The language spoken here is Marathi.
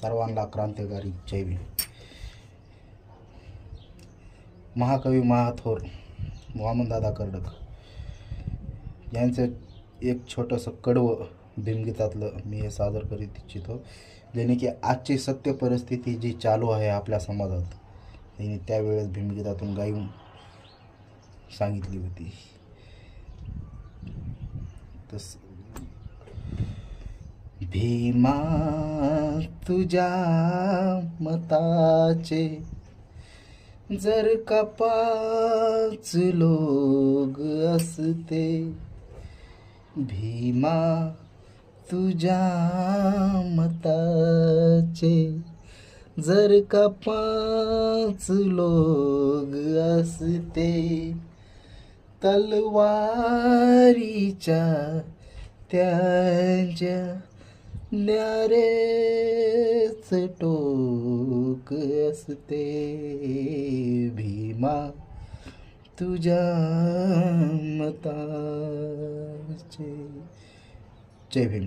सर्वांना क्रांतिकारी. जय भीम. महाकवी महाथोर वामनदादा कर्डक यांचं एक छोटंसं कडवं भीमगीतातलं मी हे सादर करीत इच्छितो जेणे की आजची सत्य परिस्थिती जी चालू आहे आपल्या समाजात त्यांनी त्यावेळेस भीमगीतातून गायून सांगितली होती. तस भीमा तुझ्या मताचे. जर का पाच लोग असते भीमा तुझ्या मताचे. जर का पाच लोग असते तलवारीच्या त्यांच्या न्यारे टोक असते भीमा तुझ्या मताचे. जय भीम.